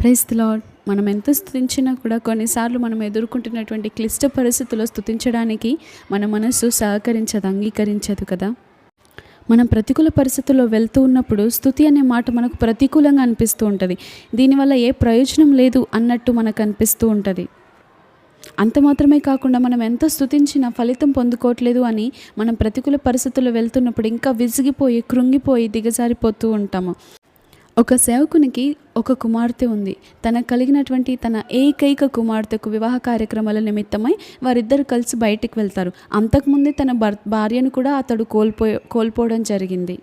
Praise lord మనం ఎంత స్థుతించినా కూడా కొన్నిసార్లు మనం ఎదుర్కొంటున్నటువంటి క్లిష్ట పరిస్థితుల్లో స్థుతించడానికి మన మనస్సు సహకరించదు అంగీకరించదు కదా. మనం ప్రతికూల పరిస్థితుల్లో వెళ్తూ ఉన్నప్పుడు స్థుతి అనే మాట మనకు ప్రతికూలంగా అనిపిస్తూ ఉంటుంది. దీనివల్ల ఏ ప్రయోజనం లేదు అన్నట్టు మనకు అనిపిస్తూ ఉంటుంది. అంత మాత్రమే కాకుండా మనం ఎంత స్థుతించినా ఫలితం పొందుకోవట్లేదు అని మనం ప్రతికూల పరిస్థితుల్లో వెళ్తున్నప్పుడు ఇంకా విసిగిపోయి కృంగిపోయి దిగజారిపోతూ ఉంటాము. ఒక సేవకునికి ఒక కుమార్తె ఉంది. తన కలిగినటువంటి తన ఏకైక కుమార్తెకు వివాహ కార్యక్రమాల నిమిత్తమై వారిద్దరు కలిసి బయటికి వెళ్తారు. అంతకుముందే తన భర్ భార్యను కూడా అతడు కోల్పో కోల్పోవడం జరిగింది.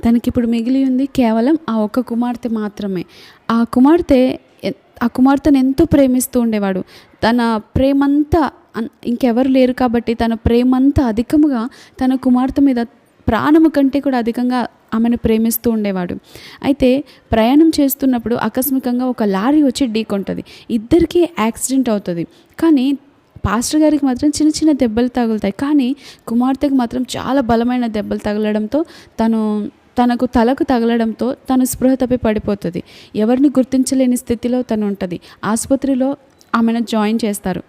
తనకిప్పుడు మిగిలి ఉంది కేవలం ఆ ఒక్క కుమార్తె మాత్రమే. ఆ కుమార్తె ఆ కుమార్తెను ఎంతో ప్రేమిస్తూ ఉండేవాడు. తన ప్రేమంతా ఇంకెవరు లేరు కాబట్టి తన ప్రేమంతా అధికముగా తన కుమార్తె మీద ప్రాణము కంటే కూడా అధికంగా ఆమెను ప్రేమిస్తూ ఉండేవాడు. అయితే ప్రయాణం చేస్తున్నప్పుడు ఆకస్మికంగా ఒక లారీ వచ్చి ఢీకొంటుంది ఇద్దరికీ యాక్సిడెంట్ అవుతుంది. కానీ పాస్టర్ గారికి మాత్రం చిన్న చిన్న దెబ్బలు తగులుతాయి. కానీ కుమార్తెకు మాత్రం చాలా బలమైన దెబ్బలు తగలడంతో తను తనకు తలకు తగలడంతో తను స్పృహ తప్పి పడిపోతుంది. ఎవరిని గుర్తించలేని స్థితిలో తను ఉంటుంది. ఆసుపత్రిలో ఆమెను జాయిన్ చేస్తారు.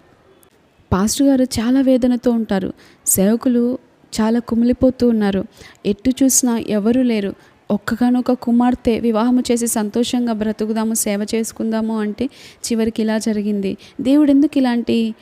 పాస్టర్ గారు చాలా వేదనతో ఉంటారు. సేవకులు చాలా కుమిలిపోతూ ఉన్నారు. ఎటు చూసినా ఎవరూ లేరు. ఒక్కగానొక కుమార్తె వివాహము చేసి సంతోషంగా బ్రతుకుదాము సేవ చేసుకుందాము అంటే చివరికి ఇలా జరిగింది. దేవుడు ఎందుకు ఇలాంటి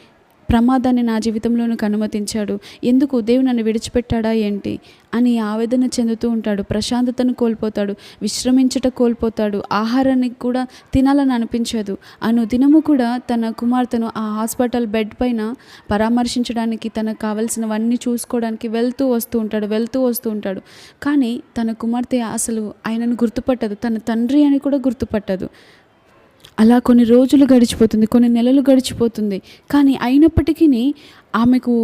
ప్రమాదాన్ని నా జీవితంలోనికి అనుమతించాడు. ఎందుకు? దేవుడు నన్ను విడిచిపెట్టాడా ఏంటి? అని ఆవేదన చెందుతూ ఉంటాడు. ప్రశాంతతను కోల్పోతాడు. విశ్రమించట కోల్పోతాడు. ఆహారాన్ని కూడా తినాలని అనిపించదు. అను దినము కూడా తన కుమార్తెను ఆ హాస్పిటల్ బెడ్ పైన పరామర్శించడానికి తనకు కావలసినవన్నీ చూసుకోవడానికి వెళ్తూ వస్తూ ఉంటాడు వెళ్తూ వస్తూ ఉంటాడు. కానీ తన కుమార్తె అసలు ఆయనను గుర్తుపట్టదు. తన తండ్రి అని కూడా గుర్తుపట్టదు. అలా కొన్ని రోజులు గడిచిపోతుంది కొన్ని నెలలు గడిచిపోతుంది. కానీ అయినప్పటికీ ఆమెకు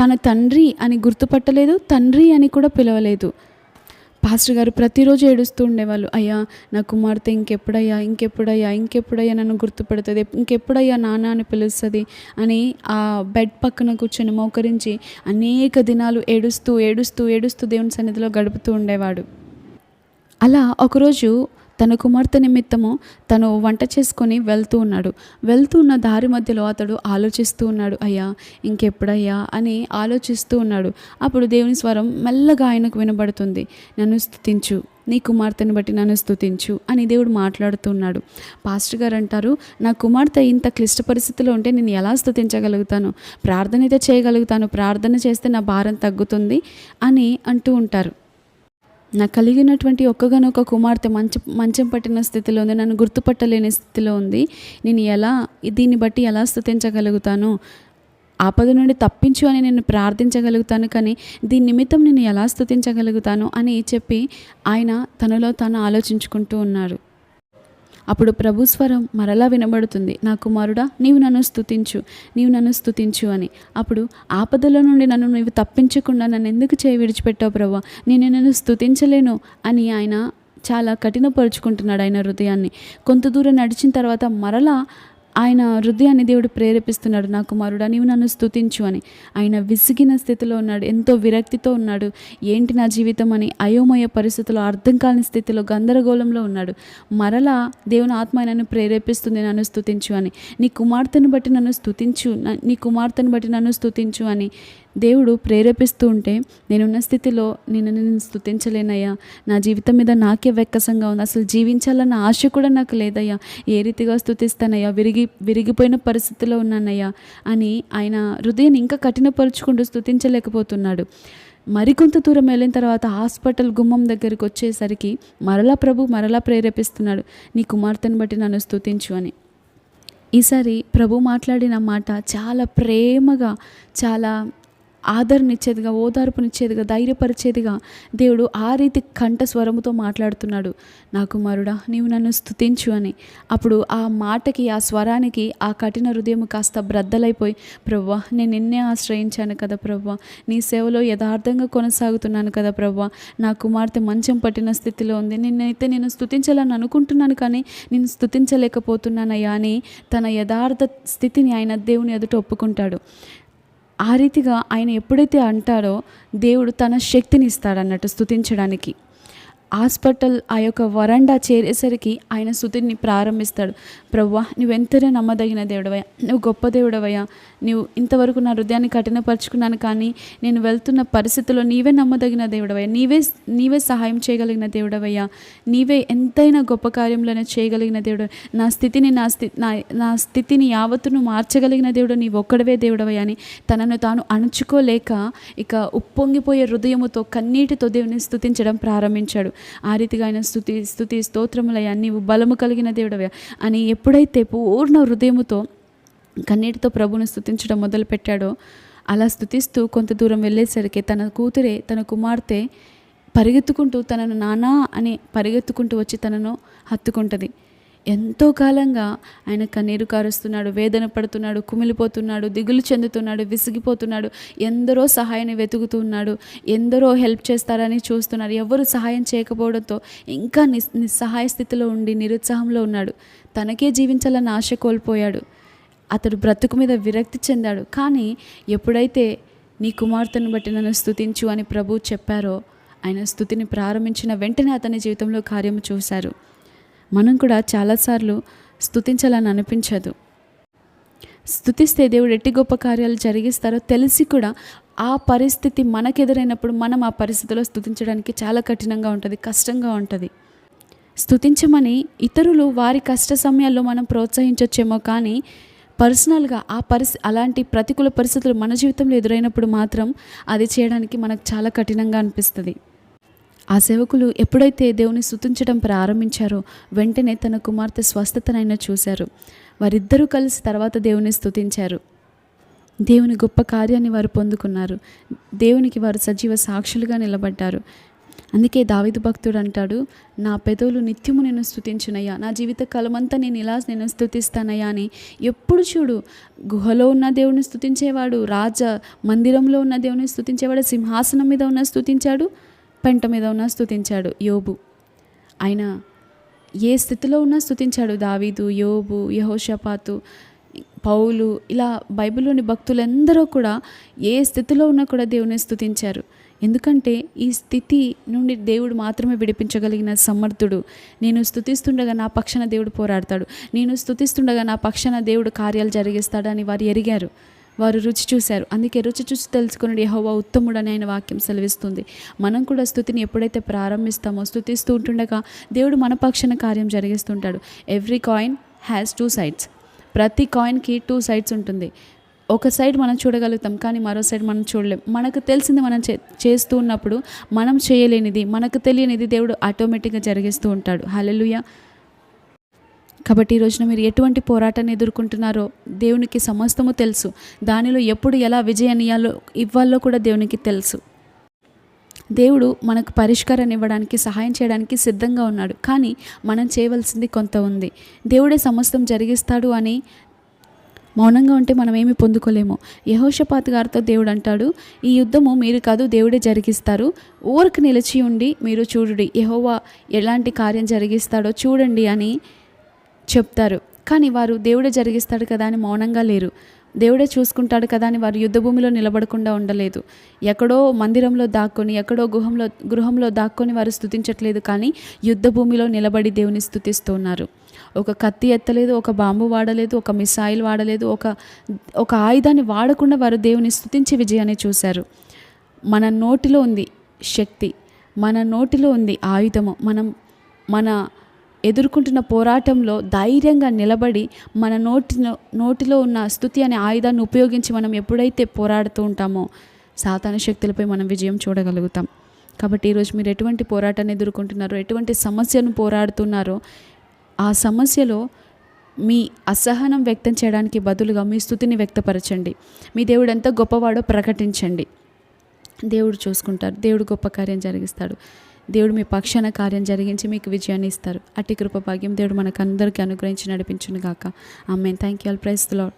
తన తండ్రి అని గుర్తుపట్టలేదు తండ్రి అని కూడా పిలవలేదు. పాస్టర్ గారు ప్రతిరోజు ఏడుస్తూ ఉండేవాళ్ళు అయ్యా నా కుమార్తె ఇంకెప్పుడయ్యా ఇంకెప్పుడయ్యా ఇంకెప్పుడయ్యా నన్ను గుర్తుపడుతుంది ఇంకెప్పుడయ్యా నాన్న అని పిలుస్తుంది అని ఆ బెడ్ పక్కన కూర్చొని మోకరించి అనేక దినాలు ఏడుస్తూ ఏడుస్తూ ఏడుస్తూ దేవుని సన్నిధిలో గడుపుతూ ఉండేవాడు. అలా ఒకరోజు తన కుమార్తె నిమిత్తము తను వంట చేసుకొని వెళ్తూ ఉన్నాడు. వెళ్తూ ఉన్న దారి మధ్యలో అతడు ఆలోచిస్తూ ఉన్నాడు అయ్యా ఇంకెప్పుడయ్యా? అని ఆలోచిస్తూ ఉన్నాడు. అప్పుడు దేవుని స్వరం మెల్లగా ఆయనకు వినబడుతుంది. నన్ను స్థుతించు నీ కుమార్తెను బట్టి నన్ను స్తుతించు అని దేవుడు మాట్లాడుతున్నాడు పాస్టర్ గారు అంటారు నా కుమార్తె ఇంత క్లిష్ట పరిస్థితిలో ఉంటే నేను ఎలా స్థుతించగలుగుతాను ప్రార్థన అయితే చేయగలుగుతాను ప్రార్థన చేస్తే నా భారం తగ్గుతుంది అని అంటూ ఉంటారు. నాకు కలిగినటువంటి ఒక్కగానొక్క కుమార్తె మంచ మంచం పట్టిన స్థితిలో ఉంది నన్ను గుర్తుపట్టలేని స్థితిలో ఉంది. నేను ఎలా దీన్ని బట్టి ఎలా స్థుతించగలుగుతాను? ఆపద నుండి తప్పించు అని నేను ప్రార్థించగలుగుతాను కానీ దీని నిమిత్తం నేను ఎలా స్థుతించగలుగుతాను అని చెప్పి ఆయన తనలో తాను ఆలోచించుకుంటూ ఉన్నారు. అప్పుడు ప్రభు స్వరం మరలా వినబడుతుంది. నా కుమారుడా నీవు నన్ను స్థుతించు నీవు నన్ను స్తుతించు అని. అప్పుడు ఆపదల నుండి నన్ను నీవు తప్పించకుండా నన్ను ఎందుకు చేయి విడిచిపెట్టావు ప్రభా? నేను నన్ను స్థుతించలేను అని ఆయన చాలా కఠినపరుచుకుంటున్నాడు ఆయన హృదయాన్ని. కొంత దూరం నడిచిన తర్వాత మరలా ఆయన హృదయాన్ని దేవుడు ప్రేరేపిస్తున్నాడు నా కుమారుడా నీవు నన్ను స్తుతించు అని. ఆయన విసిగిన స్థితిలో ఉన్నాడు ఎంతో విరక్తితో ఉన్నాడు. ఏంటి నా జీవితం అని అయోమయ పరిస్థితుల్లో అర్థం కాని స్థితిలో గందరగోళంలో ఉన్నాడు. మరలా దేవుని ఆత్మ నన్ను ప్రేరేపిస్తుంది నన్ను స్తుతించు అని. నీ కుమార్తెను బట్టి నన్ను స్తుతించు నీ కుమార్తెను బట్టి నన్ను స్తుతించు అని దేవుడు ప్రేరేపిస్తూ ఉంటే నేనున్న స్థితిలో నేను నేను స్థుతించలేనయ్యా నా జీవితం మీద నాకే వెక్కసంగా ఉంది. అసలు జీవించాలన్న ఆశ కూడా నాకు లేదయ్యా. ఏ రీతిగా స్థుతిస్తానయ్యా విరిగి విరిగిపోయిన పరిస్థితిలో ఉన్నానయ్యా అని ఆయన హృదయాన్ని ఇంకా కఠినపరుచుకుంటూ స్తుతించలేకపోతున్నాడు. మరికొంత దూరం వెళ్ళిన తర్వాత హాస్పిటల్ గుమ్మం దగ్గరికి వచ్చేసరికి మరలా ప్రభు మరలా ప్రేరేపిస్తున్నాడు. నీ కుమార్తెను బట్టి నన్ను స్తుతించు అని. ఈసారి ప్రభు మాట్లాడిన మాట చాలా ప్రేమగా చాలా ఆదరణిచ్చేదిగా ఓదార్పునిచ్చేదిగా ధైర్యపరిచేదిగా దేవుడు ఆ రీతి కంఠ స్వరముతో మాట్లాడుతున్నాడు. నా కుమారుడా నీవు నన్ను స్థుతించు అని. అప్పుడు ఆ మాటకి ఆ స్వరానికి ఆ కఠిన హృదయం కాస్త బ్రద్దలైపోయి ప్రవ్వా నేను నిన్నే ఆశ్రయించాను కదా ప్రవ్వా. నీ సేవలో యథార్థంగా కొనసాగుతున్నాను కదా ప్రవ్వా. నా కుమార్తె మంచం పట్టిన స్థితిలో ఉంది. నిన్నైతే నేను స్థుతించాలని అనుకుంటున్నాను కానీ నేను స్థుతించలేకపోతున్నానయ్యా అని తన యథార్థ స్థితిని ఆయన దేవుని ఎదుట ఒప్పుకుంటాడు. ఆ రీతిగా ఆయన ఎప్పుడైతే అంటాడో దేవుడు తన శక్తిని ఇస్తాడన్నట్టు స్థుతించడానికి హాస్పిటల్ ఆ యొక్క వరండా చేరేసరికి ఆయన స్థుతిని ప్రారంభిస్తాడు. ప్రవ్వా నువ్వెంతనే నమ్మదగిన దేవుడవయ్యా నువ్వు గొప్ప దేవుడవయ్యా నువ్వు ఇంతవరకు నా హృదయాన్ని కఠినపరుచుకున్నాను కానీ నేను వెళ్తున్న పరిస్థితుల్లో నీవే నమ్మదగిన దేవుడవయ్యా నీవే నీవే సహాయం చేయగలిగిన దేవుడవయ్యా నీవే ఎంతైనా గొప్ప కార్యంలోనే చేయగలిగిన దేవుడు నా స్థితిని నా స్థి నా నా స్థితిని యావత్తును మార్చగలిగిన దేవుడు నీవు ఒక్కడవే దేవుడవయ్యా అని తనను తాను అణుచుకోలేక ఇక ఉప్పొంగిపోయే హృదయముతో కన్నీటితో దేవుని స్థుతించడం ప్రారంభించాడు. ఆ రీతిగా ఆయన స్థుతి స్థుతి స్తోత్రములయ్యా నీవు బలము కలిగిన దేవుడవయ్యా. అని ఎప్పుడైతే పూర్ణ హృదయముతో కన్నీటితో ప్రభుని స్థుతించడం మొదలుపెట్టాడో అలా స్థుతిస్తూ కొంత దూరం వెళ్ళేసరికి తన కూతురే తన కుమార్తె పరిగెత్తుకుంటూ తనను నానా అని పరిగెత్తుకుంటూ వచ్చి తనను హత్తుకుంటుంది. ఎంతో కాలంగా ఆయన కన్నీరు కారుస్తున్నాడు వేదన పడుతున్నాడు కుమిలిపోతున్నాడు దిగులు చెందుతున్నాడు విసిగిపోతున్నాడు ఎందరో సహాయాన్ని వెతుకుతున్నాడు ఎందరో హెల్ప్ చేస్తారని చూస్తున్నారు. ఎవరు సహాయం చేయకపోవడంతో ఇంకా నిస్ నిస్సహాయ స్థితిలో ఉండి నిరుత్సాహంలో ఉన్నాడు. తనకే జీవించాలన్న ఆశ కోల్పోయాడు. అతడు బ్రతుకు మీద విరక్తి చెందాడు. కానీ ఎప్పుడైతే నీ కుమార్తెను బట్టి నన్ను స్థుతించు అని ప్రభు చెప్పారో ఆయన స్థుతిని ప్రారంభించిన వెంటనే అతని జీవితంలో కార్యము చూశారు. మనం కూడా చాలాసార్లు స్థుతించాలని అనిపించదు. స్థుతిస్తే దేవుడు ఎట్టి గొప్ప కార్యాలు జరిగిస్తారో తెలిసి కూడా ఆ పరిస్థితి మనకెదురైనప్పుడు మనం ఆ పరిస్థితిలో స్థుతించడానికి చాలా కఠినంగా ఉంటుంది కష్టంగా ఉంటుంది. స్థుతించమని ఇతరులు వారి కష్ట సమయాల్లో మనం ప్రోత్సహించవచ్చేమో కానీ పర్సనల్గా ఆ పరిస్థితి అలాంటి ప్రతికూల పరిస్థితులు మన జీవితంలో ఎదురైనప్పుడు మాత్రం అది చేయడానికి మనకు చాలా కఠినంగా అనిపిస్తుంది. ఆ సేవకులు ఎప్పుడైతే దేవుని స్థుతించడం ప్రారంభించారో వెంటనే తన కుమార్తె స్వస్థతనైనా చూశారు. వారిద్దరూ కలిసి తర్వాత దేవుని స్థుతించారు దేవుని గొప్ప కార్యాన్ని వారు పొందుకున్నారు. దేవునికి వారు సజీవ సాక్షులుగా నిలబడ్డారు. అందుకే దావిదు భక్తుడు అంటాడు నా పెదవులు నిత్యము నేను స్థుతించునయ్యా నా జీవిత కాలమంతా నేను ఇలా నేను స్థుతిస్తానయ్యా అని ఎప్పుడు చూడు. గుహలో ఉన్న దేవుని స్థుతించేవాడు రాజ మందిరంలో ఉన్న దేవుని స్థుతించేవాడు సింహాసనం మీద ఉన్న స్థుతించాడు పెంట మీద ఉన్న స్థుతించాడు యోబు. ఆయన ఏ స్థితిలో ఉన్నా స్థుతించాడు దావీదు యోబు యహోషపాతు పౌలు ఇలా బైబిల్లోని భక్తులందరూ కూడా ఏ స్థితిలో ఉన్నా కూడా దేవుని స్థుతించారు ఎందుకంటే ఈ స్థితి నుండి దేవుడు మాత్రమే విడిపించగలిగిన సమర్థుడు. నేను స్థుతిస్తుండగా నా పక్షాన దేవుడు పోరాడతాడు. నేను స్థుతిస్తుండగా నా పక్షాన దేవుడు కార్యాలు జరిగిస్తాడని వారు ఎరిగారు. వారు రుచి చూశారు. అందుకే రుచి చూసి తెలుసుకున్నాడు. యహోవా ఉత్తముడు అని ఆయన వాక్యం సెలవిస్తుంది. మనం కూడా స్థుతిని ఎప్పుడైతే ప్రారంభిస్తామో స్థుతిస్తూ ఉంటుండగా దేవుడు మన పక్షాన కార్యం జరిగిస్తుంటాడు. Every coin has two sides ప్రతి కాయిన్కి టూ సైడ్స్ ఉంటుంది. ఒక సైడ్ మనం చూడగలుగుతాం కానీ మరో సైడ్ మనం చూడలేం. మనకు తెలిసింది మనం చే చేస్తూ ఉన్నప్పుడు మనం చేయలేనిది మనకు తెలియనిది దేవుడు ఆటోమేటిక్గా జరిగిస్తూ ఉంటాడు. హల్లెలూయా కాబట్టి ఈ రోజున మీరు ఎటువంటి పోరాటాన్ని ఎదుర్కొంటున్నారో దేవునికి సమస్తము తెలుసు. దానిలో ఎప్పుడు ఎలా విజయనీయాలో ఇవ్వాలో ఇవ్వాలో కూడా దేవునికి తెలుసు. దేవుడు మనకు పరిష్కారాన్ని ఇవ్వడానికి సహాయం చేయడానికి సిద్ధంగా ఉన్నాడు. కానీ మనం చేయవలసింది కొంత ఉంది. దేవుడే సమస్తం జరిగిస్తాడు అని మౌనంగా ఉంటే మనం ఏమి పొందుకోలేము. యహోషపాత్ గారితో దేవుడు అంటాడు ఈ యుద్ధము మీరు కాదు దేవుడే జరిగిస్తారు. ఊరికి నిలిచి ఉండి మీరు చూడుడి. యహోవా ఎలాంటి కార్యం జరిగిస్తాడో చూడండి అని చెప్తారు. కానీ వారు దేవుడే జరిగిస్తాడు కదా అని మౌనంగా లేరు. దేవుడే చూసుకుంటాడు కదా అని వారు యుద్ధభూమిలో నిలబడకుండా ఉండలేదు. ఎక్కడో మందిరంలో దాక్కొని ఎక్కడో గుహంలో గృహంలో దాక్కొని వారు స్థుతించట్లేదు కానీ యుద్ధభూమిలో నిలబడి దేవుని స్థుతిస్తున్నారు ఒక కత్తి ఎత్తలేదు ఒక బాంబు వాడలేదు ఒక మిసైల్ వాడలేదు ఒక ఒక ఆయుధాన్ని వాడకుండా వారు దేవుని స్థుతించి విజయాన్ని చూశారు. మన నోటిలో ఉంది శక్తి మన నోటిలో ఉంది ఆయుధము మనం మన ఎదుర్కొంటున్న పోరాటంలో ధైర్యంగా నిలబడి మన నోటి నోటిలో ఉన్న స్థుతి అనే ఆయుధాన్ని ఉపయోగించి మనం ఎప్పుడైతే పోరాడుతూ ఉంటామో సాతాను శక్తులపై మనం విజయం చూడగలుగుతాం. కాబట్టి ఈరోజు మీరు ఎటువంటి పోరాటాన్ని ఎదుర్కొంటున్నారో ఎటువంటి సమస్యను పోరాడుతున్నారో ఆ సమస్యలో మీ అసహనం వ్యక్తం చేయడానికి బదులుగా మీ స్థుతిని వ్యక్తపరచండి. మీ దేవుడు ఎంత గొప్పవాడో ప్రకటించండి. దేవుడు చూసుకుంటారు దేవుడు గొప్ప కార్యం జరిగిస్తాడు. దేవుడు మీ పక్షాన కార్యం జరిగించి మీకు విజయాన్ని ఇస్తారు. అట్టి కృప భాగ్యం దేవుడు మనకు అందరికీ అనుగ్రహించి నడిపించును గాక ఆమె thank you all praise Lord